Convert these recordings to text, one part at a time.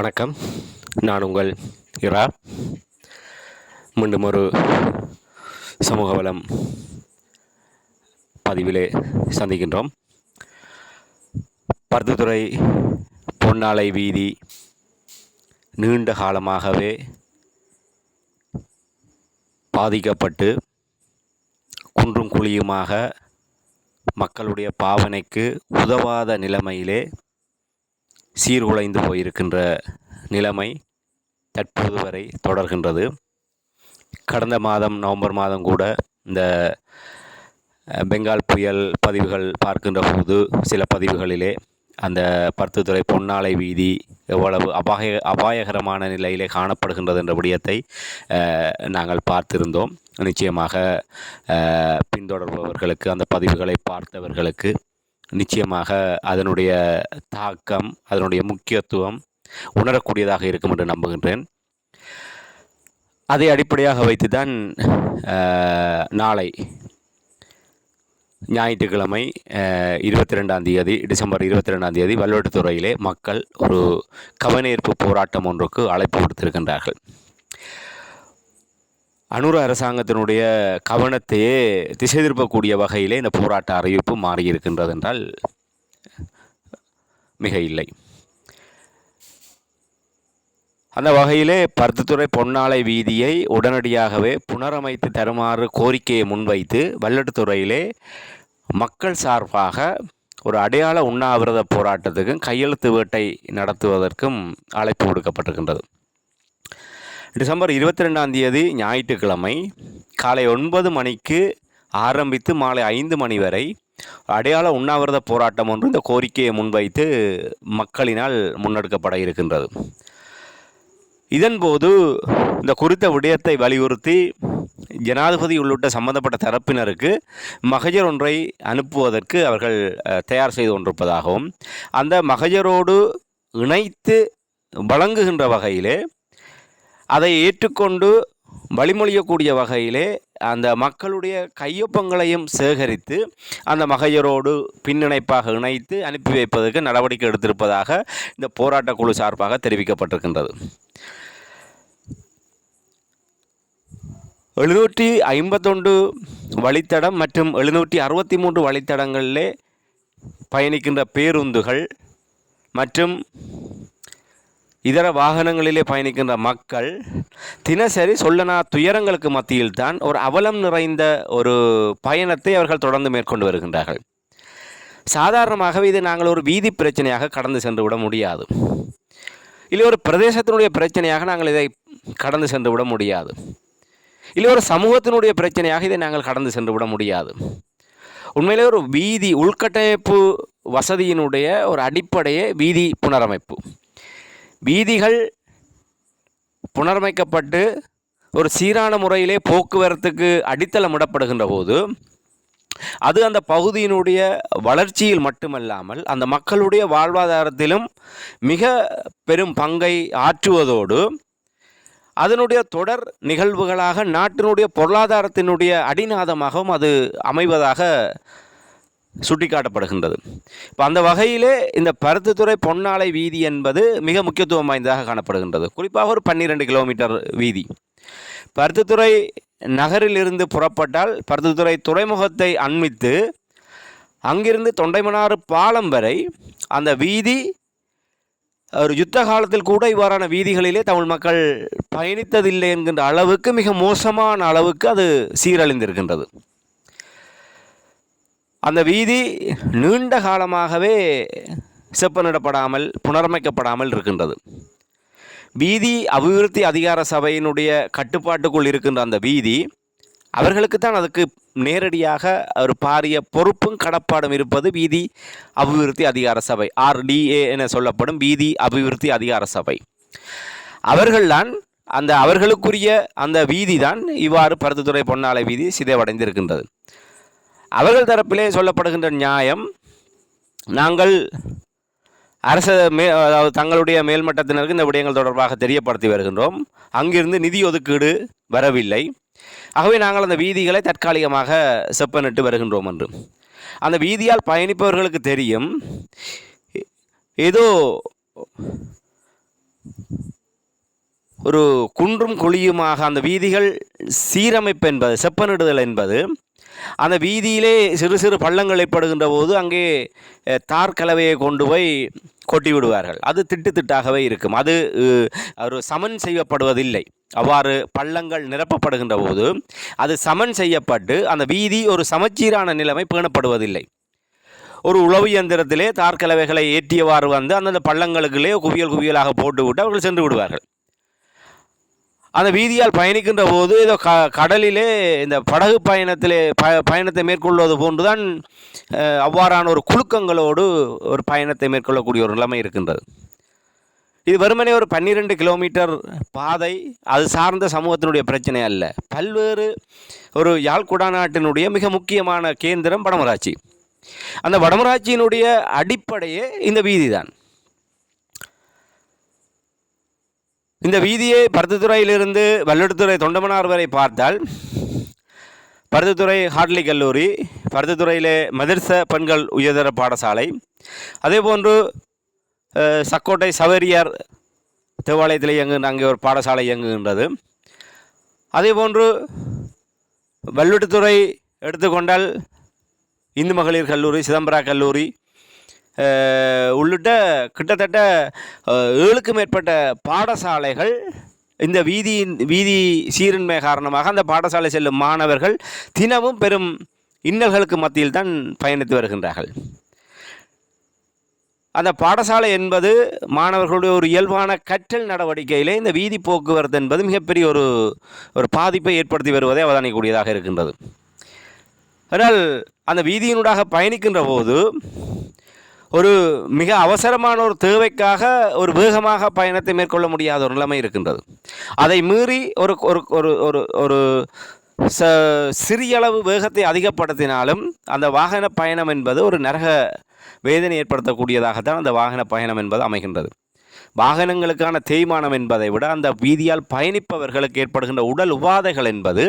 வணக்கம். நான் உங்கள் இரா. மீண்டும் ஒரு சமூக வளம் பதிவிலே சந்திக்கின்றோம். பருத்தித்துறை பொன்னாலை வீதி நீண்ட காலமாகவே பாதிக்கப்பட்டு குன்றும் குழியுமாக மக்களுடைய பாவனைக்கு உதவாத நிலைமையிலே சீர்குலைந்து போயிருக்கின்ற நிலைமை தற்போது வரை தொடர்கின்றது. கடந்த மாதம் நவம்பர் மாதம் கூட இந்த பெங்கால் புயல் பதிவுகள் பார்க்கின்ற போது சில பதிவுகளிலே அந்த பருத்தித்துறை பொன்னாலை வீதி எவ்வளவு அபாய அபாயகரமான நிலையிலே காணப்படுகின்றது என்ற விடயத்தை நாங்கள் பார்த்திருந்தோம். நிச்சயமாக பின்தொடர்பவர்களுக்கு அந்த பதிவுகளை பார்த்தவர்களுக்கு நிச்சயமாக அதனுடைய தாக்கம் அதனுடைய முக்கியத்துவம் உணரக்கூடியதாக இருக்கும் என்று நம்புகின்றேன். அதை அடிப்படையாக வைத்துதான் தான் நாளை ஞாயிற்றுக்கிழமை இருபத்தி ரெண்டாம் தேதி டிசம்பர் இருபத்தி ரெண்டாம் தேதி வல்வெட்டுத்துறையிலே மக்கள் ஒரு கவனேற்பு போராட்டம் ஒன்றுக்கு அழைப்பு விடுத்திருக்கின்றார்கள். அனுர அரசாங்கத்தினுடைய கவனத்தையே திசை திருப்பக்கூடிய வகையிலே இந்த போராட்ட அறிவிப்பு மாறியிருக்கின்றது என்றால் மிக இல்லை. அந்த வகையிலே பருத்தித்துறை பொன்னாலை வீதியை உடனடியாகவே புனரமைத்து தருமாறு கோரிக்கையை முன்வைத்து வல்லட்டுத்துறையிலே மக்கள் சார்பாக ஒரு அடையாள உண்ணாவிரத போராட்டத்துக்கும் கையெழுத்து வேட்டை நடத்துவதற்கும் அழைப்பு விடுக்கப்பட்டிருக்கின்றது. டிசம்பர் இருபத்தி ரெண்டாம் தேதி ஞாயிற்றுக்கிழமை காலை ஒன்பது மணிக்கு ஆரம்பித்து மாலை ஐந்து மணி வரை அடையாள உண்ணாவிரத போராட்டம் ஒன்று இந்த கோரிக்கையை முன்வைத்து மக்களினால் முன்னெடுக்கப்பட இருக்கின்றது. இதன்போது இந்த குறித்த விடயத்தை வலியுறுத்தி ஜனாதிபதி உள்ளிட்ட சம்பந்தப்பட்ட தரப்பினருக்கு மகஜர் ஒன்றை அனுப்புவதற்கு அவர்கள் தயார் செய்து கொண்டிருப்பதாகவும் அந்த மகஜரோடு இணைத்து வழங்குகின்ற வகையிலே அதை ஏற்றுக்கொண்டு வழிமொழியக்கூடிய வகையிலே அந்த மக்களுடைய கையொப்பங்களையும் சேகரித்து அந்த மகையரோடு பின்னிணைப்பாக இணைத்து அனுப்பி வைப்பதற்கு நடவடிக்கை எடுத்திருப்பதாக இந்த போராட்ட குழு சார்பாக தெரிவிக்கப்பட்டிருக்கின்றது. எழுநூற்றி ஐம்பத்தொன்று வழித்தடம் மற்றும் எழுநூற்றி அறுபத்தி மூன்று வழித்தடங்களிலே பயணிக்கின்ற பேருந்துகள் மற்றும் இதர வாகனங்களிலே பயணிக்கின்ற மக்கள் தினசரி சொல்லனா துயரங்களுக்கு மத்தியில்தான் ஒரு அவலம் நிறைந்த ஒரு பயணத்தை அவர்கள் தொடர்ந்து மேற்கொண்டு வருகின்றார்கள். சாதாரணமாகவே இதை நாங்கள் ஒரு வீதி பிரச்சனையாக கடந்து சென்று விட முடியாது. இல்லை ஒரு பிரதேசத்தினுடைய பிரச்சனையாக நாங்கள் இதை கடந்து சென்று விட முடியாது. இல்லை ஒரு சமூகத்தினுடைய பிரச்சனையாக இதை நாங்கள் கடந்து சென்று விட முடியாது. உண்மையிலே ஒரு வீதி உள்கட்டமைப்பு வசதியினுடைய ஒரு அடிப்படையே வீதி புனரமைப்பு. வீதிகள் புனரமைக்கப்பட்டு ஒரு சீரான முறையிலே போக்குவரத்துக்கு அடித்தளமிடப்படுகின்ற போது அது அந்த பகுதியினுடைய வளர்ச்சியில் மட்டுமல்லாமல் அந்த மக்களுடைய வாழ்வாதாரத்திலும் மிக பெரும் பங்கை ஆற்றுவதோடு அதனுடைய தொடர் நிகழ்வுகளாக நாட்டினுடைய பொருளாதாரத்தினுடைய அடிநாதமாகவும் அது அமைவதாக சுட்டிக்காட்டப்படுகின்றது. இப்போ அந்த வகையிலே இந்த பருத்தித்துறை பொன்னாலை வீதி என்பது மிக முக்கியத்துவம் வாய்ந்ததாக காணப்படுகின்றது. குறிப்பாக ஒரு பன்னிரெண்டு கிலோமீட்டர் வீதி. பருத்தித்துறை நகரிலிருந்து புறப்பட்டால் பருத்தித்துறை துறைமுகத்தை அண்மித்து அங்கிருந்து தொண்டைமனாறு பாலம் வரை அந்த வீதி ஒரு யுத்த காலத்தில் கூட இவ்வாறான வீதிகளிலே தமிழ் மக்கள் பயணித்ததில்லை என்கின்ற அளவுக்கு மிக மோசமான அளவுக்கு அது சீரழிந்திருக்கின்றது. அந்த வீதி நீண்ட காலமாகவே செப்பனிடப்படாமல் புனரமைக்கப்படாமல் இருக்கின்றது. வீதி அபிவிருத்தி அதிகார சபையினுடைய கட்டுப்பாட்டுக்குள் இருக்கின்ற அந்த வீதி அவர்களுக்கு தான் அதுக்கு நேரடியாக ஒரு பாரிய பொறுப்பும் கடப்பாடும் இருப்பது வீதி அபிவிருத்தி அதிகார சபை ஆர்டிஏ என சொல்லப்படும் வீதி அபிவிருத்தி அதிகார சபை. அவர்கள்தான் அந்த அவர்களுக்குரிய அந்த வீதி தான் இவ்வாறு பருத்துத்துறை பொன்னாலை வீதி சிதைவடைந்திருக்கின்றது. அவர்கள் தரப்பிலே சொல்லப்படுகின்ற நியாயம் நாங்கள் அரச மே அதாவது தங்களுடைய மேல்மட்டத்தினருக்கு இந்த விடயங்கள் தொடர்பாக தெரியப்படுத்தி வருகின்றோம். அங்கிருந்து நிதி ஒதுக்கீடு வரவில்லை. ஆகவே நாங்கள் அந்த வீதிகளை தற்காலிகமாக செப்பனிட்டு வருகின்றோம் என்று. அந்த வீதியால் பயணிப்பவர்களுக்கு தெரியும் ஏதோ ஒரு குன்றும் குழியுமாக அந்த வீதிகள் சீரமைப்பு என்பது செப்பனிடுதல் என்பது அந்த வீதியிலே சிறு சிறு பள்ளங்கள் ஏற்படுகின்ற போது அங்கே தார் கலவையை கொண்டு போய் கொட்டி விடுவார்கள். அது திட்டு திட்டாகவே இருக்கும். அது ஒரு சமன் செய்யப்படுவதில்லை. அவ்வாறு பள்ளங்கள் நிரப்பப்படுகின்ற போது அது சமன் செய்யப்பட்டு அந்த வீதி ஒரு சமச்சீரான நிலைமை பேணப்படுவதில்லை. ஒரு உழவு இயந்திரத்திலே தார்கலவைகளை ஏற்றியவாறு வந்து அந்தந்த பள்ளங்களுக்குள்ளே குவியல் குவியலாக போட்டுவிட்டு அவர்கள் சென்று விடுவார்கள். அந்த வீதியால் பயணிக்கின்ற போது ஏதோ க கடலிலே இந்த படகு பயணத்திலே ப பயணத்தை மேற்கொள்வது போன்றுதான் அவ்வாறான ஒரு குலுக்கங்களோடு ஒரு பயணத்தை மேற்கொள்ளக்கூடிய ஒரு நிலைமை இருக்கின்றது. இது வெறுமனே ஒரு பன்னிரெண்டு கிலோமீட்டர் பாதை அது சார்ந்த சமூகத்தினுடைய பிரச்சனை அல்ல. பல்வேறு ஒரு யாழ்குடா நாட்டினுடைய மிக முக்கியமான கேந்திரம் வடமராட்சி. அந்த வடமராட்சியினுடைய அடிப்படையே இந்த வீதி தான் இந்த வீதியை பருத்தித்துறையிலிருந்து வல்லடுத்துறை தொண்டமனார் வரை பார்த்தால் பருத்தித்துறை ஹார்ட்லி கல்லூரி பருத்தித்துறையிலே மதர்ச பெண்கள் உயர்தர பாடசாலை அதேபோன்று சக்கோட்டை சவேரியார் தேவாலயத்தில் இயங்குகின்ற அங்கே ஒரு பாடசாலை இயங்குகின்றது. அதேபோன்று வல்வெட்டுத்துறை எடுத்துக்கொண்டால் இந்து மகளிர் கல்லூரி சிதம்பரா கல்லூரி உள்ளிட்ட கிட்டத்தட்ட ஏழுக்கு ஏழுக்கும் மேற்பட்ட பாடசாலைகள் இந்த வீதியின் வீதி சீரின்மை காரணமாக அந்த பாடசாலை செல்லும் மாணவர்கள் தினமும் பெரும் இன்னல்களுக்கு மத்தியில் தான் பயணித்து வருகின்றார்கள். அந்த பாடசாலை என்பது மாணவர்களுடைய ஒரு இயல்பான கற்றல் நடவடிக்கையிலே இந்த வீதி போக்குவரத்து என்பது மிகப்பெரிய ஒரு ஒரு பாதிப்பை ஏற்படுத்தி வருவதை அவதானிக்கக்கூடியதாக இருக்கின்றது. ஆனால் அந்த வீதியினூடாக பயணிக்கின்ற போது ஒரு மிக அவசரமான ஒரு தேவைக்காக ஒரு வேகமாக பயணத்தை மேற்கொள்ள முடியாத ஒரு நிலைமை இருக்கின்றது. அதை மீறி ஒரு ஒரு ஒரு ஒரு ஒரு ச சிறியளவு வேகத்தை அதிகப்படுத்தினாலும் அந்த வாகன பயணம் என்பது ஒரு நரக வேதனை ஏற்படுத்தக்கூடியதாகத்தான் அந்த வாகன பயணம் என்பது அமைகின்றது. வாகனங்களுக்கான தேய்மானம் என்பதை விட அந்த வீதியால் பயணிப்பவர்களுக்கு ஏற்படுகின்ற உடல் உபாதைகள் என்பது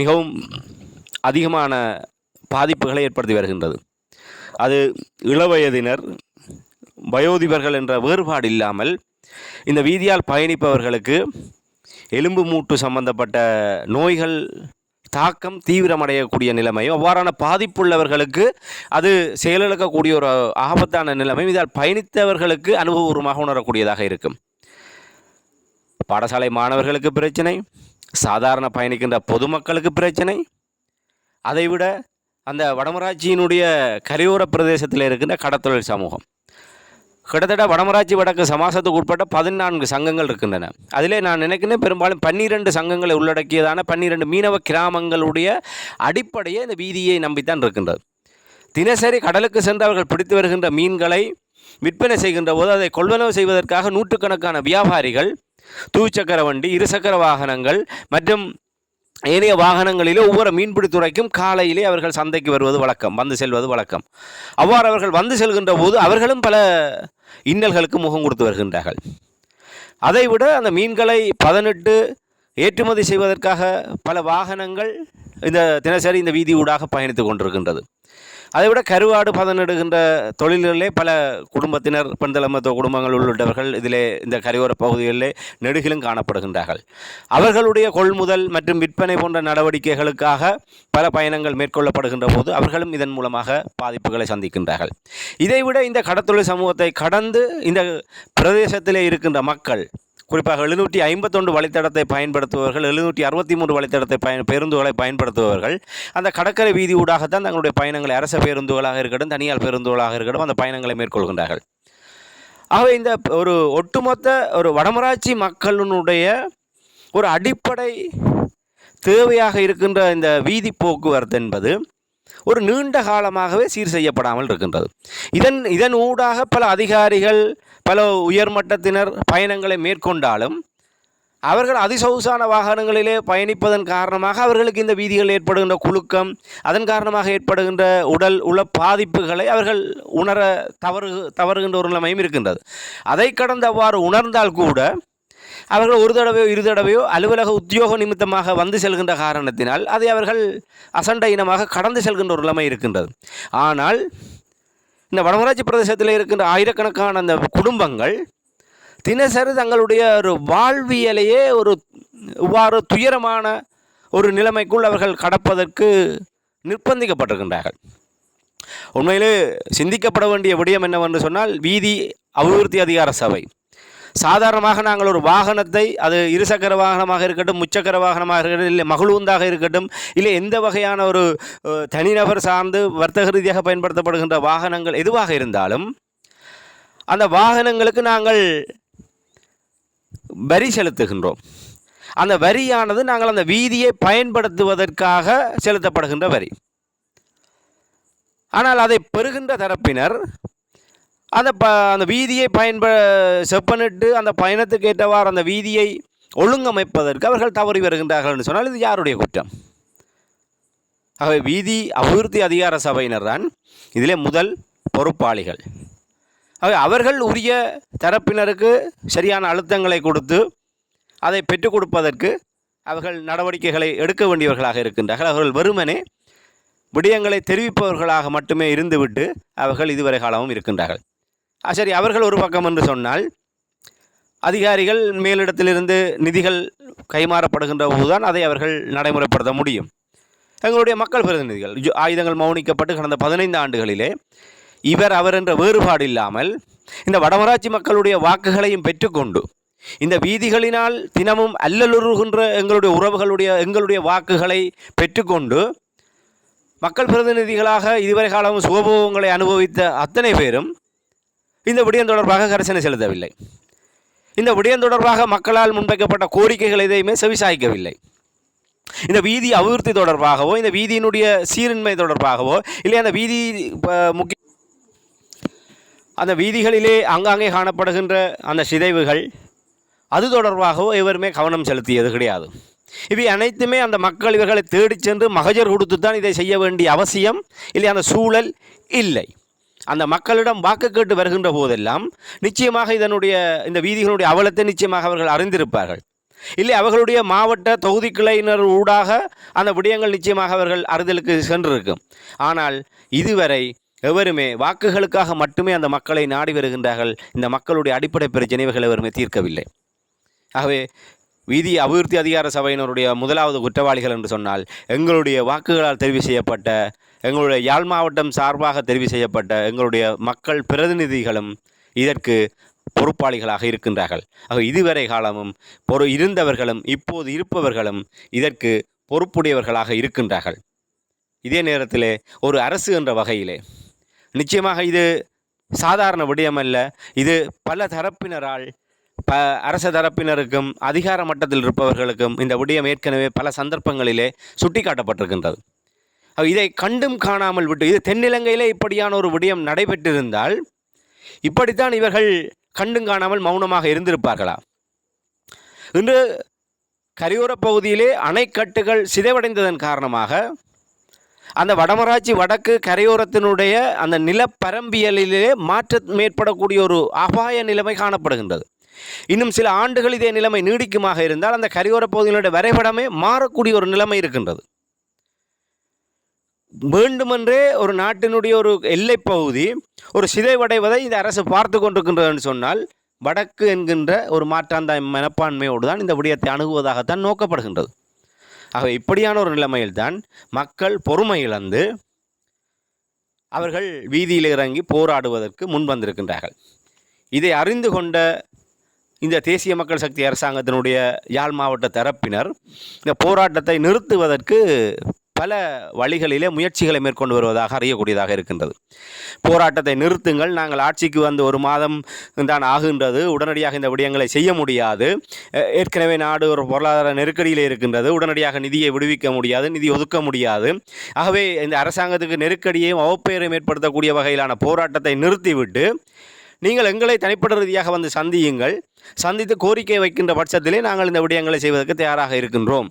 மிகவும் அதிகமான பாதிப்புகளை ஏற்படுத்தி வருகின்றது. அது இளவயதினர் வயோதிபர்கள் என்ற வேறுபாடு இல்லாமல் இந்த வீதியால் பயணிப்பவர்களுக்கு எலும்பு மூட்டு சம்பந்தப்பட்ட நோய்கள் தாக்கம் தீவிரமடையக்கூடிய நிலைமையும் அவ்வாறான பாதிப்புள்ளவர்களுக்கு அது செயலிழக்கக்கூடிய ஒரு ஆபத்தான நிலைமை இதால் பயணித்தவர்களுக்கு அனுபவபூர்வமாக உணரக்கூடியதாக இருக்கும். பாடசாலை மாணவர்களுக்கு பிரச்சனை சாதாரண பயணிக்கின்ற பொதுமக்களுக்கு பிரச்சனை அதைவிட அந்த வடமராட்சியினுடைய கரையோர பிரதேசத்தில் இருக்கின்ற கடத்தொழில் சமூகம். கிட்டத்தட்ட வடமராட்சி வடக்கு சமாசத்துக்கு உட்பட்ட பதினான்கு சங்கங்கள் இருக்கின்றன. அதிலே நான் நினைக்கிறேன் பெரும்பாலும் பன்னிரெண்டு சங்கங்களை உள்ளடக்கியதான பன்னிரெண்டு மீனவ கிராமங்களுடைய அடிப்படையே இந்த வீதியை நம்பித்தான் இருக்கின்றது. தினசரி கடலுக்கு சென்று அவர்கள் பிடித்து வருகின்ற மீன்களை விற்பனை செய்கின்ற போது அதை கொள்வனவு செய்வதற்காக நூற்றுக்கணக்கான வியாபாரிகள் தூச்சக்கர வண்டி இருசக்கர வாகனங்கள் மற்றும் ஏனைய வாகனங்களிலே ஒவ்வொரு மீன்பிடித்துறைக்கும் காலையிலே அவர்கள் சந்தைக்கு வருவது வழக்கம் வந்து செல்வது வழக்கம். அவ்வாறு அவர்கள் வந்து செல்கின்ற போது அவர்களும் பல இன்னல்களுக்கு முகம் கொடுத்து வருகின்றார்கள். அதைவிட அந்த மீன்களை பதனிட்டு ஏற்றுமதி செய்வதற்காக பல வாகனங்கள் இந்த தினசரி இந்த வீதி ஊடாக பயணித்து கொண்டிருக்கின்றது. அதைவிட கருவாடு பதனிடுகின்ற தொழில்களிலே பல குடும்பத்தினர் பெண்தலைமத்துவ குடும்பங்கள் உள்ளிட்டவர்கள் இதிலே இந்த கரையோர பகுதிகளிலே நெடுகிலும் காணப்படுகின்றார்கள். அவர்களுடைய கொள்முதல் மற்றும் விற்பனை போன்ற நடவடிக்கைகளுக்காக பல பயணங்கள் மேற்கொள்ளப்படுகின்ற போது அவர்களும் இதன் மூலமாக பாதிப்புகளை சந்திக்கின்றார்கள். இதைவிட இந்த கடத்தொழில் சமூகத்தை கடந்து இந்த பிரதேசத்திலே இருக்கின்ற மக்கள் குறிப்பாக எழுநூற்றி ஐம்பத்தொன்று வழித்தடத்தை பயன்படுத்துபவர்கள் எழுநூற்றி அறுபத்தி மூன்று வழித்தடத்தை பயன் பேருந்துகளை பயன்படுத்துபவர்கள். அந்த கடற்கரை வீதி ஊடாகத்தான் தங்களுடைய பயணங்களை அரச பேருந்துகளாக இருக்கட்டும் தனியார் பேருந்துகளாக இருக்கட்டும் அந்த பயணங்களை மேற்கொள்கின்றார்கள். ஆகவே இந்த ஒரு ஒட்டுமொத்த ஒரு வடமராட்சி மக்களினுடைய ஒரு அடிப்படை தேவையாக இருக்கின்ற இந்த வீதி போக்குவரத்து என்பது ஒரு நீண்ட காலமாகவே சீர் செய்யப்படாமல் இருக்கின்றது. இதன் இதன் ஊடாக பல அதிகாரிகள் பல உயர்மட்டத்தினர் பயணங்களை மேற்கொண்டாலும் அவர்கள் அதிசொகுசான வாகனங்களிலே பயணிப்பதன் காரணமாக அவர்களுக்கு இந்த வீதிகள் ஏற்படுகின்ற குழுக்கம் அதன் காரணமாக ஏற்படுகின்ற உடல் உள்ள பாதிப்புகளை அவர்கள் உணர தவறு தவறுகின்ற ஒரு நிலைமையும் இருக்கின்றது. அதை கடந்து அவ்வாறு உணர்ந்தால் கூட அவர்கள் ஒரு தடவையோ இரு தடவையோ அலுவலக உத்தியோக நிமித்தமாக வந்து செல்கின்ற காரணத்தினால் அதை அவர்கள் அசண்ட இனமாக கடந்து செல்கின்ற ஒரு நிலைமை இருக்கின்றது. ஆனால் இந்த வடமராட்சி பிரதேசத்தில் இருக்கின்ற ஆயிரக்கணக்கான அந்த குடும்பங்கள் தினசரி தங்களுடைய ஒரு வாழ்வியலையே ஒரு இவ்வாறு துயரமான ஒரு நிலைமைக்குள் அவர்கள் கடப்பதற்கு நிர்பந்திக்கப்பட்டிருக்கின்றார்கள். உண்மையிலே சிந்திக்கப்பட வேண்டிய விடயம் என்னவென்று சொன்னால் வீதி அபிவிருத்தி அதிகார சபை. சாதாரணமாக நாங்கள் ஒரு வாகனத்தை அது இருசக்கர வாகனமாக இருக்கட்டும் முச்சக்கர வாகனமாக இருக்கட்டும் இல்லை மகளூந்தாக இருக்கட்டும் இல்லை எந்த வகையான ஒரு தனிநபர் சார்ந்து வர்த்தக ரீதியாக பயன்படுத்தப்படுகின்ற வாகனங்கள் எதுவாக இருந்தாலும் அந்த வாகனங்களுக்கு நாங்கள் வரி செலுத்துகின்றோம். அந்த வரியானது நாங்கள் அந்த வீதியை பயன்படுத்துவதற்காக செலுத்தப்படுகின்ற வரி. ஆனால் அதை பெறுகின்ற தரப்பினர் அந்த ப அந்த வீதியை பயன்ப செப்பனிட்டு அந்த பயணத்துக்கு ஏற்றவாறு அந்த வீதியை ஒழுங்கமைப்பதற்கு அவர்கள் தவறி வருகின்றார்கள் என்று சொன்னால் இது யாருடைய குற்றம்? ஆகவே வீதி அபிவிருத்தி அதிகார சபையினர் தான் இதிலே முதல் பொறுப்பாளிகள். ஆகவே அவர்கள் உரிய தரப்பினருக்கு சரியான அழுத்தங்களை கொடுத்து அதை பெற்றுக் கொடுப்பதற்கு அவர்கள் நடவடிக்கைகளை எடுக்க வேண்டியவர்களாக இருக்கின்றார்கள். அவர்கள் வெறுமனே விடயங்களை தெரிவிப்பவர்களாக மட்டுமே இருந்துவிட்டு அவர்கள் இதுவரை காலமும் இருக்கின்றார்கள். சரி அவர்கள் ஒரு பக்கம் என்று சொன்னால் அதிகாரிகள் மேலிடத்திலிருந்து நிதிகள் கைமாறப்படுகின்ற போதுதான் அதை அவர்கள் நடைமுறைப்படுத்த முடியும். எங்களுடைய மக்கள் பிரதிநிதிகள் ஆயுதங்கள் மௌனிக்கப்பட்டு கடந்த பதினைந்து ஆண்டுகளிலே இவர் அவர் என்ற வேறுபாடு இல்லாமல் இந்த வடமராட்சி மக்களுடைய வாக்குகளையும் பெற்றுக்கொண்டு இந்த வீதிகளினால் தினமும் அல்லலுறுகின்ற எங்களுடைய உறவுகளுடைய எங்களுடைய வாக்குகளை பெற்றுக்கொண்டு மக்கள் பிரதிநிதிகளாக இதுவரை காலமும் சுகபோகங்களை அனுபவித்த அத்தனை பேரும் இந்த விடயம் தொடர்பாக கரிசனை செலுத்தவில்லை. இந்த விடயம் தொடர்பாக மக்களால் முன்வைக்கப்பட்ட கோரிக்கைகள் எதையுமே செவிசாய்க்கவில்லை. இந்த வீதி அபிவிருத்தி தொடர்பாகவோ இந்த வீதியினுடைய சீரின்மை தொடர்பாகவோ இல்லை அந்த வீதி முக்கிய அந்த வீதிகளிலே ஆங்காங்கே காணப்படுகின்ற அந்த சிதைவுகள் அது தொடர்பாகவோ இவருமே கவனம் செலுத்தியது கிடையாது. இவை அனைத்துமே அந்த மக்கள் இவர்களை தேடிச் சென்று மகஜர் கொடுத்து தான் இதை செய்ய வேண்டிய அவசியம் இல்லை அந்த சூழல் இல்லை. அந்த மக்களிடம் வாக்கு கேட்டு வருகின்ற போதெல்லாம் நிச்சயமாக இதனுடைய இந்த வீதிகளுடைய அவலத்தை நிச்சயமாக அவர்கள் அறிந்திருப்பார்கள். இல்லை அவர்களுடைய மாவட்ட தொகுதி கிளையினர் ஊடாக அந்த விடயங்கள் நிச்சயமாக அவர்கள் அறிதலுக்கு சென்றிருக்கும். ஆனால் இதுவரை எவருமே வாக்குகளுக்காக மட்டுமே அந்த மக்களை நாடி வருகின்றார்கள். இந்த மக்களுடைய அடிப்படை பிரச்சனைகள் எவருமே தீர்க்கவில்லை. ஆகவே வீதி அபிவிருத்தி அதிகார சபையினருடைய முதலாவது குற்றவாளிகள் என்று சொன்னால் எங்களுடைய வாக்குகளால் தெரிவு செய்யப்பட்ட எங்களுடைய யாழ் மாவட்டம் சார்பாக தெரிவு செய்யப்பட்ட எங்களுடைய மக்கள் பிரதிநிதிகளும் இதற்கு பொறுப்பாளிகளாக இருக்கின்றார்கள். ஆக இதுவரை காலமும் பொறு இருந்தவர்களும் இப்போது இருப்பவர்களும் இதற்கு பொறுப்புடையவர்களாக இருக்கின்றார்கள். இதே நேரத்திலே ஒரு அரசு என்ற வகையிலே நிச்சயமாக இது சாதாரண விடயமல்ல இது பல தரப்பினரால் ப அரச தரப்பினருக்கும் அதிகார மட்டத்தில் இருப்பவர்களுக்கும் இந்த விடயம் ஏற்கனவே பல சந்தர்ப்பங்களிலே சுட்டிக்காட்டப்பட்டிருக்கின்றது. இதை கண்டும் காணாமல் விட்டு இது தென்னிலங்கையிலே இப்படியான ஒரு விடயம் நடைபெற்றிருந்தால் இப்படித்தான் இவர்கள் கண்டும் காணாமல் மௌனமாக இருந்திருப்பார்களா? இன்று கரையோரப் பகுதியிலே அணைக்கட்டுகள் சிதைவடைந்ததன் காரணமாக அந்த வடமராட்சி வடக்கு கரையோரத்தினுடைய அந்த நிலப்பரம்பியலிலே மாற்றம் ஏற்படக்கூடிய ஒரு அபாய நிலைமை காணப்படுகின்றது. இன்னும் சில ஆண்டுகள் இதே நிலைமை நீடிக்குமாக இருந்தால் அந்த கரையோரப் பகுதிகளுடைய வரைபடமே மாறக்கூடிய ஒரு நிலைமை இருக்கின்றது. வேண்டுமென்றே ஒரு நாட்டினுடைய ஒரு எல்லை பகுதி ஒரு சிதைவடைவதை இந்த அரசு பார்த்து கொண்டிருக்கின்றதுன்னு சொன்னால் வடக்கு என்கின்ற ஒரு மாற்றாந்தாய் மனப்பான்மையோடு தான் இந்த விடயத்தை அணுகுவதாகத்தான் நோக்கப்படுகின்றது. ஆகவே இப்படியான ஒரு நிலைமையில்தான் மக்கள் பொறுமை இழந்து அவர்கள் வீதியில் இறங்கி போராடுவதற்கு முன் வந்திருக்கின்றார்கள். இதை அறிந்து கொண்ட இந்த தேசிய மக்கள் சக்தி அரசாங்கத்தினுடைய யாழ் மாவட்ட தரப்பினர் இந்த போராட்டத்தை நிறுத்துவதற்கு பல வழிகளிலே முயற்சிகளை மேற்கொண்டு வருவதாக அறியக்கூடியதாக இருக்கின்றது. போராட்டத்தை நிறுத்துங்கள் நாங்கள் ஆட்சிக்கு வந்து ஒரு மாதம் தான் ஆகின்றது உடனடியாக இந்த விடயங்களை செய்ய முடியாது. ஏற்கனவே நாடு ஒரு பொருளாதார நெருக்கடியில் இருக்கின்றது உடனடியாக நிதியை விடுவிக்க முடியாது நிதி ஒதுக்க முடியாது. ஆகவே இந்த அரசாங்கத்துக்கு நெருக்கடியையும் அவப்பெயரையும் ஏற்படுத்தக்கூடிய வகையிலான போராட்டத்தை நிறுத்திவிட்டு நீங்கள் எங்களை தனிப்பட்ட ரீதியாக வந்து சந்தியுங்கள். சந்தித்து கோரிக்கை வைக்கின்ற பட்சத்திலே நாங்கள் இந்த விடயங்களை செய்வதற்கு தயாராக இருக்கின்றோம்.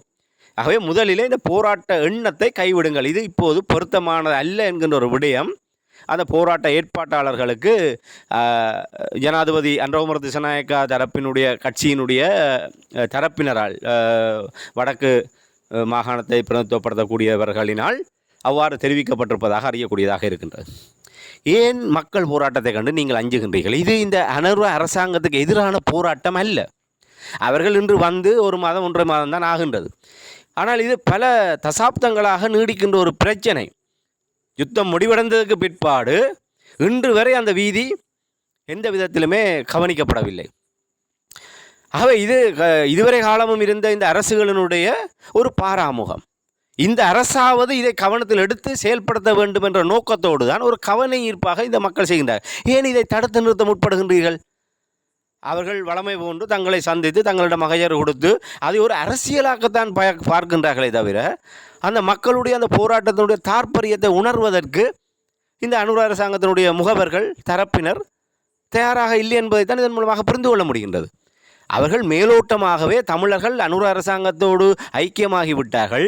ஆகவே முதலிலே இந்த போராட்ட எண்ணத்தை கைவிடுங்கள். இது இப்போது பொருத்தமானது அல்ல என்கின்ற ஒரு விடயம். அந்த போராட்ட ஏற்பாட்டாளர்களுக்கு ஜனாதிபதி அன்றகுமர் திசநாயக்கா தரப்பினுடைய கட்சியினுடைய தரப்பினரால் வடக்கு மாகாணத்தை பிரதித்துவப்படுத்தக்கூடியவர்களினால் அவ்வாறு தெரிவிக்கப்பட்டிருப்பதாக அறியக்கூடியதாக இருக்கின்றது. ஏன் மக்கள் போராட்டத்தை கண்டு நீங்கள் அஞ்சுகின்றீர்கள்? இது இந்த அனர்வ அரசாங்கத்துக்கு எதிரான போராட்டம் அல்ல. அவர்கள் இன்று வந்து ஒரு மாதம் ஒன்றரை மாதம் தான் ஆகின்றது. ஆனால் இது பல தசாப்தங்களாக நீடிக்கின்ற ஒரு பிரச்சனை. யுத்தம் முடிவடைந்ததுக்கு பிற்பாடு இன்று வரை அந்த வீதி எந்த விதத்திலுமே கவனிக்கப்படவில்லை. ஆகவே இது க- இதுவரை காலமும் இருந்த இந்த அரசுகளினுடைய ஒரு பாராமுகம். இந்த அரசாவது இதை கவனத்தில் எடுத்து செயல்படுத்த வேண்டும் என்ற நோக்கத்தோடு தான் ஒரு கவன ஈர்ப்பாக இந்த மக்கள் செய்கின்றார். ஏன் இதை தடுத்து நிறுத்த முற்படுகின்றீர்கள்? அவர்கள் வளமை போன்று தங்களை சந்தித்து தங்களிடம் மகையர் கொடுத்து அதை ஒரு அரசியலாக்கத்தான் பய- பார்க்கின்றார்களே தவிர அந்த மக்களுடைய அந்த போராட்டத்தினுடைய தாற்பரியத்தை உணர்வதற்கு இந்த அனுர அரசாங்கத்தினுடைய முகவர்கள் தரப்பினர் தயாராக இல்லை என்பதைத்தான் இதன் மூலமாக புரிந்து கொள்ள முடிகின்றது. அவர்கள் மேலோட்டமாகவே தமிழர்கள் அனுர அரசாங்கத்தோடு ஐக்கியமாகி விட்டார்கள்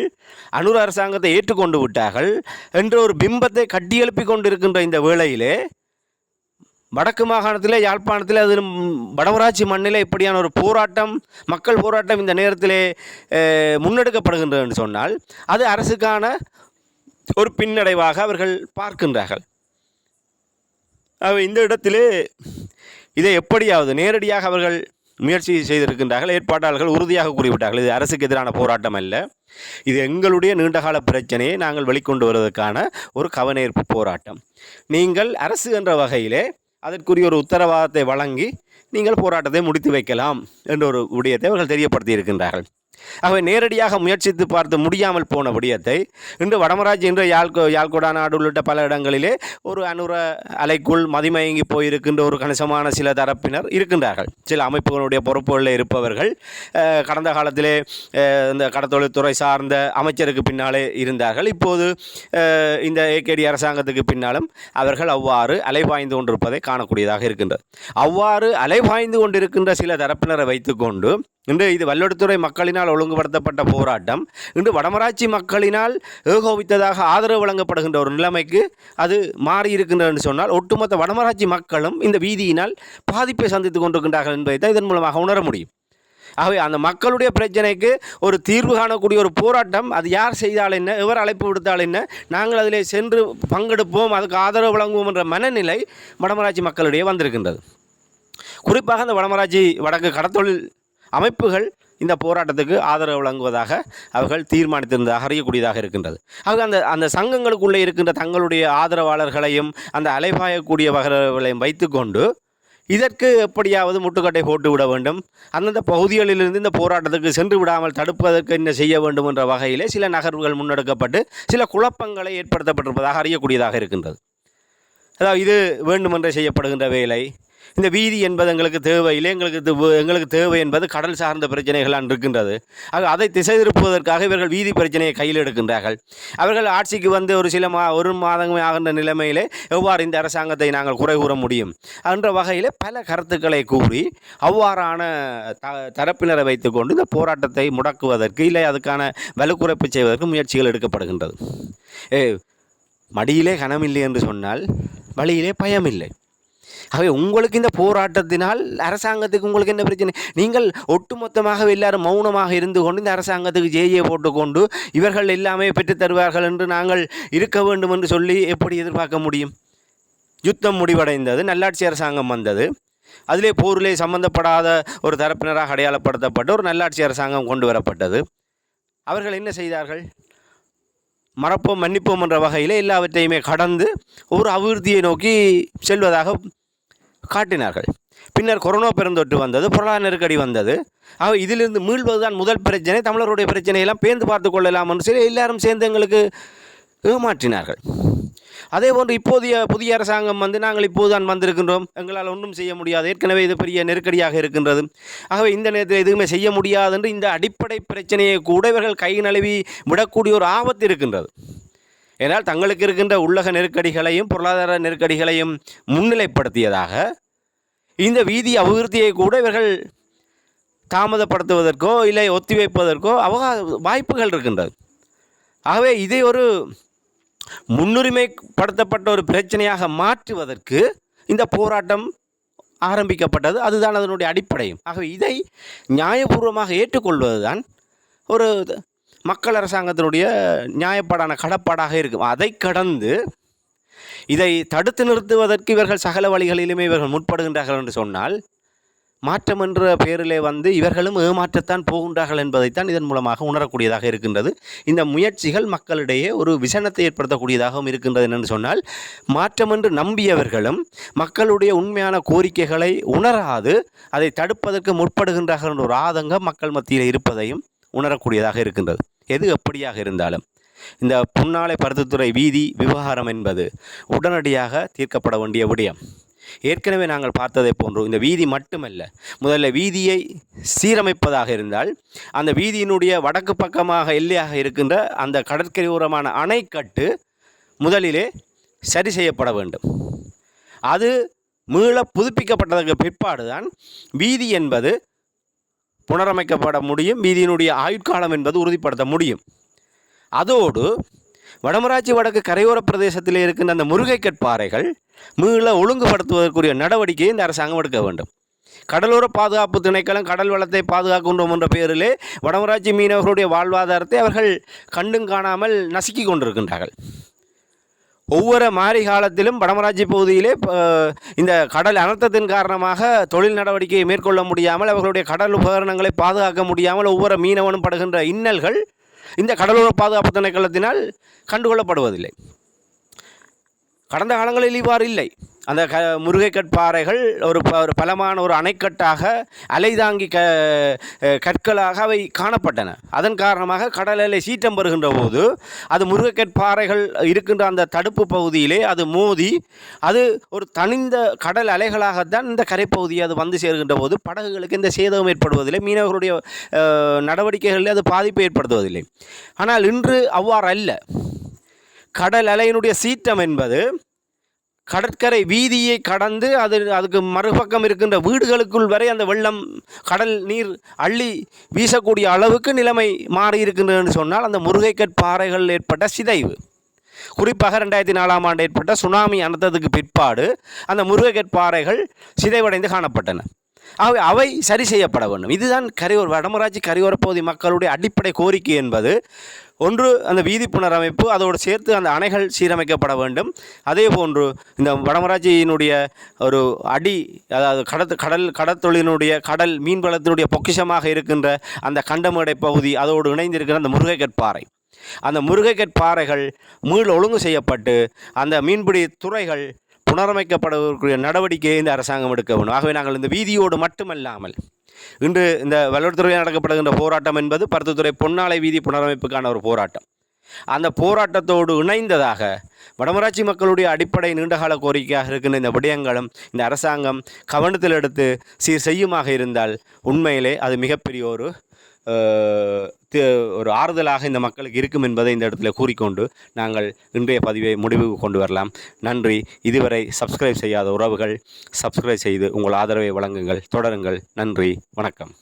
அனுர அரசாங்கத்தை ஏற்றுக்கொண்டு விட்டார்கள். என்ற ஒரு பிம்பத்தை கட்டியெழுப்பி கொண்டிருக்கின்ற இந்த வேளையிலே வடக்கு மாகாணத்தில் யாழ்ப்பாணத்தில் அது வடவராட்சி மண்ணில் இப்படியான ஒரு போராட்டம் மக்கள் போராட்டம் இந்த நேரத்திலே முன்னெடுக்கப்படுகின்றது என்று சொன்னால் அது அரசுக்கான ஒரு பின்னடைவாக அவர்கள் பார்க்கின்றார்கள். இந்த இடத்திலே இதை எப்படியாவது நேரடியாக அவர்கள் முயற்சி செய்திருக்கின்றார்கள். ஏற்பாட்டாளர்கள் உறுதியாக கூறிவிட்டார்கள். இது அரசுக்கு எதிரான போராட்டம் அல்ல. இது எங்களுடைய நீண்டகால பிரச்சனையை நாங்கள் வெளிக்கொண்டு வருவதற்கான ஒரு கவனேற்பு போராட்டம். நீங்கள் அரசு என்ற வகையிலே அதற்குரிய ஒரு உத்தரவாதத்தை வழங்கி நீங்கள் போராட்டத்தை முடித்து வைக்கலாம் என்ற ஒரு விடயத்தை அவர்கள் தெரியப்படுத்தி இருக்கின்றார்கள் ஆகவே நேரடியாக முயற்சித்து பார்த்து முடியாமல் போன விடயத்தை இன்று வடமராட்சி இன்று யாழ்கோ யாழ்குடா நாடு உள்ளிட்ட பல இடங்களிலே ஒரு அனுர அலைக்குள் மதிமயங்கி போயிருக்கின்ற ஒரு கணிசமான சில தரப்பினர் இருக்கின்றார்கள். சில அமைப்புகளுடைய பொறுப்புகளில் இருப்பவர்கள் கடந்த காலத்திலே இந்த கடத்தொழில்துறை சார்ந்த அமைச்சருக்கு பின்னாலே இருந்தார்கள். இப்போது இந்த ஏகேடி அரசாங்கத்துக்கு பின்னாலும் அவர்கள் அவ்வாறு அலைபாய்ந்து கொண்டிருப்பதை காணக்கூடியதாக இருக்கின்றது. அவ்வாறு அலைபாய்ந்து கொண்டிருக்கின்ற சில தரப்பினரை வைத்துக்கொண்டு இன்று இது வல்லொடுத்துறை மக்களினால் ஒழுங்குபடுத்தப்பட்ட போராட்டம். இன்று வடமராட்சி மக்களினால் ஏகோபித்ததாக ஆதரவு வழங்கப்படுகின்ற ஒரு நிலைமைக்கு அது மாறி இருக்கின்றது என்று சொன்னால் ஒட்டுமொத்த வடமராட்சி மக்களும் இந்த வீதியினால் பாதிப்பை சந்தித்துக் கொண்டிருக்கின்றார்கள் என்பதை தான் இதன் மூலமாக உணர முடியும். ஆகவே அந்த மக்களுடைய பிரச்சனைக்கு ஒரு தீர்வு காணக்கூடிய ஒரு போராட்டம் அது யார் செய்தால் என்ன எவர் அழைப்பு விடுத்தால் என்ன நாங்கள் அதிலே சென்று பங்கெடுப்போம் அதுக்கு ஆதரவு வழங்குவோம் என்ற மனநிலை வடமராட்சி மக்களிடையே வந்திருக்கின்றது. குறிப்பாக அந்த வடமராட்சி வடக்கு கடத்தொழில் அமைப்புகள் இந்த போராட்டத்துக்கு ஆதரவு வழங்குவதாக அவர்கள் தீர்மானித்திருந்ததாக அறியக்கூடியதாக இருக்கின்றது. ஆக அந்த அந்த சங்கங்களுக்குள்ளே இருக்கின்ற தங்களுடைய ஆதரவாளர்களையும் அந்த அலைபாயக்கூடிய வகைகளையும் வைத்துக்கொண்டு இதற்கு எப்படியாவது முட்டுக்கட்டை போட்டு விட வேண்டும். அந்தந்த பகுதிகளிலிருந்து இந்த போராட்டத்துக்கு சென்று விடாமல் தடுப்பதற்கு என்ன செய்ய வேண்டும் என்ற வகையிலே சில நகர்வுகள் முன்னெடுக்கப்பட்டு சில குழப்பங்களை ஏற்படுத்தப்பட்டிருப்பதாக அறியக்கூடியதாக இருக்கின்றது. அதாவது இது வேண்டுமென்றே செய்யப்படுகின்ற வேலை. இந்த வீதி என்பது எங்களுக்கு தேவை இல்லை எங்களுக்கு எங்களுக்கு தேவை என்பது கடல் சார்ந்த பிரச்சனைகளான் இருக்கின்றது. ஆக அதை திசை திருப்புவதற்காக இவர்கள் வீதி பிரச்சனையை கையில் எடுக்கின்றார்கள். அவர்கள் ஆட்சிக்கு வந்து ஒரு சில மா ஒரு மாதமே ஆகின்ற நிலைமையிலே எவ்வாறு இந்த அரசாங்கத்தை நாங்கள் குறை கூற முடியும்? என்ற வகையில் பல கருத்துக்களை கூறி அவ்வாறான த தரப்பினரை வைத்துக்கொண்டு இந்த போராட்டத்தை முடக்குவதற்கு இல்லை அதுக்கான வலுக்குறைப்பு செய்வதற்கு முயற்சிகள் எடுக்கப்படுகின்றது. ஏ மடியிலே கனமில்லை என்று சொன்னால் வழியிலே பயமில்லை. ஆகவே உங்களுக்கு இந்த போராட்டத்தினால் அரசாங்கத்துக்கு உங்களுக்கு என்ன பிரச்சனை? நீங்கள் ஒட்டுமொத்தமாக எல்லாரும் மௌனமாக இருந்து கொண்டு இந்த அரசாங்கத்துக்கு ஜேஜே போட்டுக்கொண்டு இவர்கள் எல்லாமே பெற்றுத் தருவார்கள் என்று நாங்கள் இருக்க வேண்டும் என்று சொல்லி எப்படி எதிர்பார்க்க முடியும்? யுத்தம் முடிவடைந்தது நல்லாட்சி அரசாங்கம் வந்தது. அதிலே போரிலே சம்பந்தப்படாத ஒரு தரப்பினராக அடையாளப்படுத்தப்பட்டு ஒரு நல்லாட்சி அரசாங்கம் கொண்டு வரப்பட்டது. அவர்கள் என்ன செய்தார்கள்? மறப்போம் மன்னிப்போம் என்ற வகையில் எல்லாவற்றையுமே கடந்து ஒரு அபிவிருத்தியை நோக்கி செல்வதாக காட்டினார்கள். பின்னர் கொரோனா பெருந்தொற்று வந்தது பொருளாதார நெருக்கடி வந்தது. ஆக இதிலிருந்து மீள்வதுதான் முதல் பிரச்சனை. தமிழருடைய பிரச்சனையெல்லாம் பேர்ந்து பார்த்து கொள்ளலாம் என்று சொல்லி எல்லாரும் சேர்ந்து எங்களுக்கு ஏமாற்றினார்கள். அதே போன்று இப்போதைய புதிய அரசாங்கம் வந்து நாங்கள் இப்போதுதான் வந்திருக்கின்றோம். எங்களால் ஒன்றும் செய்ய முடியாது. ஏற்கனவே இது பெரிய நெருக்கடியாக இருக்கின்றது. ஆகவே இந்த நேரத்தில் எதுவுமே செய்ய முடியாது என்று இந்த அடிப்படை பிரச்சனையை கூட இவர்கள் கை நழுவி விடக்கூடிய ஒரு ஆபத்து இருக்கின்றது. ஏனால் தங்களுக்கு இருக்கின்ற உள்ளக நெருக்கடிகளையும் பொருளாதார நெருக்கடிகளையும் முன்னிலைப்படுத்தியதாக இந்த வீதி அபிவிருத்தியை கூட இவர்கள் தாமதப்படுத்துவதற்கோ இல்லை ஒத்திவைப்பதற்கோ அவகா வாய்ப்புகள் இருக்கின்றது. ஆகவே இதை ஒரு முன்னுரிமைப்படுத்தப்பட்ட ஒரு பிரச்சனையாக மாற்றுவதற்கு இந்த போராட்டம் ஆரம்பிக்கப்பட்டது. அதுதான் அதனுடைய அடிப்படையும். ஆகவே இதை நியாயபூர்வமாக ஏற்றுக்கொள்வதுதான் ஒரு மக்கள் அரசாங்கத்தினுடைய நியாயப்பாடான கடப்பாடாக இருக்கும். அதை கடந்து இதை தடுத்து நிறுத்துவதற்கு இவர்கள் சகல வழிகளிலுமே இவர்கள் முற்படுகின்றார்கள் என்று சொன்னால் மாற்றம் என்ற பெயரிலே வந்து இவர்களும் ஏமாற்றத்தான் போகின்றார்கள் என்பதைத்தான் இதன் மூலமாக உணரக்கூடியதாக இருக்கின்றது. இந்த முயற்சிகள் மக்களிடையே ஒரு விசனத்தை ஏற்படுத்தக்கூடியதாகவும் இருக்கின்றது என்று சொன்னால் மாற்றம் என்று நம்பியவர்களும் மக்களுடைய உண்மையான கோரிக்கைகளை உணராது அதை தடுப்பதற்கு முற்படுகின்றார்கள் என்ற ஒரு ஆதங்கம் மக்கள் மத்தியில் இருப்பதையும் உணரக்கூடியதாக இருக்கின்றது. எது எப்படியாக இருந்தாலும். இந்த புன்னாலை பருத்தித்துறை வீதி விவகாரம் என்பது உடனடியாக தீர்க்கப்பட வேண்டிய விடயம். ஏற்கனவே நாங்கள் பார்த்ததை போன்று இந்த வீதி மட்டுமல்ல முதல்ல வீதியை சீரமைப்பதாக இருந்தால் அந்த வீதியினுடைய வடக்கு பக்கமாக எல்லையாக இருக்கின்ற அந்த கடற்கரையோரமான அணைக்கட்டு முதலிலே சரி செய்யப்பட வேண்டும். அது மீள புதுப்பிக்கப்பட்டதற்கு பிற்பாடுதான் வீதி என்பது புனரமைக்கப்பட முடியும் வீதியினுடைய ஆயுட்காலம் என்பது உறுதிப்படுத்த முடியும். அதோடு வடமராட்சி வடக்கு கரையோர பிரதேசத்தில் இருக்கின்ற அந்த முருகைக்கட் பாறைகள் மீள ஒழுங்குபடுத்துவதற்குரிய நடவடிக்கையை இந்த அரசாங்கம் எடுக்க வேண்டும். கடலோர பாதுகாப்பு திணைக்களம் கடல் வளத்தை பாதுகாக்கின்றோம் என்ற பெயரிலே வடமராட்சி மீனவர்களுடைய வாழ்வாதாரத்தை அவர்கள் கண்டும் காணாமல் நசுக்கி கொண்டிருக்கின்றார்கள். ஒவ்வொரு மாரி காலத்திலும் வடமராட்சி பகுதியிலே இந்த கடல் அனர்த்தத்தின் காரணமாக தொழில் நடவடிக்கையை மேற்கொள்ள முடியாமல் அவர்களுடைய கடல் உபகரணங்களை பாதுகாக்க முடியாமல் ஒவ்வொரு மீனவனும் படுகின்ற இன்னல்கள் இந்த கடலோர பாதுகாப்பு திணைக்களத்தினால் கண்டுகொள்ளப்படுவதில்லை. கடந்த காலங்களில் இவ்வாறு இல்லை. அந்த க முருகைக்கட்பாறைகள் ஒரு ப ஒரு பலமான ஒரு அணைக்கட்டாக அலைதாங்கி க கற்களாக அவை காணப்பட்டன. அதன் காரணமாக கடல் அலை சீற்றம் பெறுகின்ற போது அது முருகைக்கட் பாறைகள் இருக்கின்ற அந்த தடுப்பு பகுதியிலே அது மோதி அது ஒரு தனிந்த கடல் அலைகளாகத்தான் இந்த கரைப்பகுதியை அது வந்து சேர்கின்ற போது படகுகளுக்கு எந்த சேதம் ஏற்படுவதில்லை. மீனவர்களுடைய நடவடிக்கைகளில் அது பாதிப்பு ஏற்படுத்துவதில்லை. ஆனால் இன்று அவ்வாறு அல்ல கடல் அலையினுடைய சீற்றம் என்பது கடற்கரை வீதியை கடந்து அது அதுக்கு மறுபக்கம் இருக்கின்ற வீடுகளுக்குள் வரை அந்த வெள்ளம் கடல் நீர் அள்ளி வீசக்கூடிய அளவுக்கு நிலைமை மாறி இருக்கின்றதுன்னு சொன்னால் அந்த முருகைக்கட் பாறைகள் ஏற்பட்ட சிதைவு. குறிப்பாக ரெண்டாயிரத்தி நாலாம் ஆண்டு ஏற்பட்ட சுனாமி அனர்த்தத்துக்கு பிற்பாடு அந்த முருகைக்கட் பாறைகள் சிதைவடைந்து காணப்பட்டன. அவை அவை சரி செய்யப்பட வேண்டும். இதுதான் கரையோர் வடமராட்சி கரையோர பகுதி மக்களுடைய அடிப்படை கோரிக்கை என்பது. ஒன்று அந்த வீதி புனரமைப்பு அதோடு சேர்த்து அந்த அணைகள் சீரமைக்கப்பட வேண்டும். அதே போன்று இந்த வடமராட்சியினுடைய ஒரு அடி அதாவது கடல் கடல் கடற்தொழிலினுடைய கடல் மீன்வளத்தினுடைய பொக்கிஷமாக இருக்கின்ற அந்த கண்டமேடை பகுதி அதோடு இணைந்திருக்கிற அந்த முருகைக்கட் பாறை. அந்த முருகைக்கட் பாறைகள் மீள் ஒழுங்கு செய்யப்பட்டு அந்த மீன்பிடி துறைகள் புனரமைக்கப்படக்கூடிய நடவடிக்கையை இந்த அரசாங்கம் எடுக்க வேண்டும். ஆகவே நாங்கள் இந்த வீதியோடு மட்டுமல்லாமல் இன்று இந்த வல்லுறத்துறையில் நடக்கப்படுகின்ற போராட்டம் என்பது பருத்தித்துறை பொன்னாலை வீதி புனரமைப்புக்கான ஒரு போராட்டம். அந்த போராட்டத்தோடு இணைந்ததாக வடமராட்சி மக்களுடைய அடிப்படை நீண்டகால கோரிக்கையாக இருக்கின்ற இந்த விடயங்களும் இந்த அரசாங்கம் கவனத்தில் எடுத்து சீர் செய்யுமாக இருந்தால் உண்மையிலே அது மிகப்பெரிய ஒரு ஒரு ஆறுதலாக இந்த மக்களுக்கு இருக்கும் என்பதை இந்த இடத்துல கூறிக்கொண்டு நாங்கள் இன்றைய பதிவை முடிவுக்கு கொண்டு வரலாம். நன்றி. இதுவரை சப்ஸ்கிரைப் செய்யாத உறவுகள் சப்ஸ்கிரைப் செய்து உங்கள் ஆதரவை வழங்குங்கள். தொடருங்கள். நன்றி. வணக்கம்.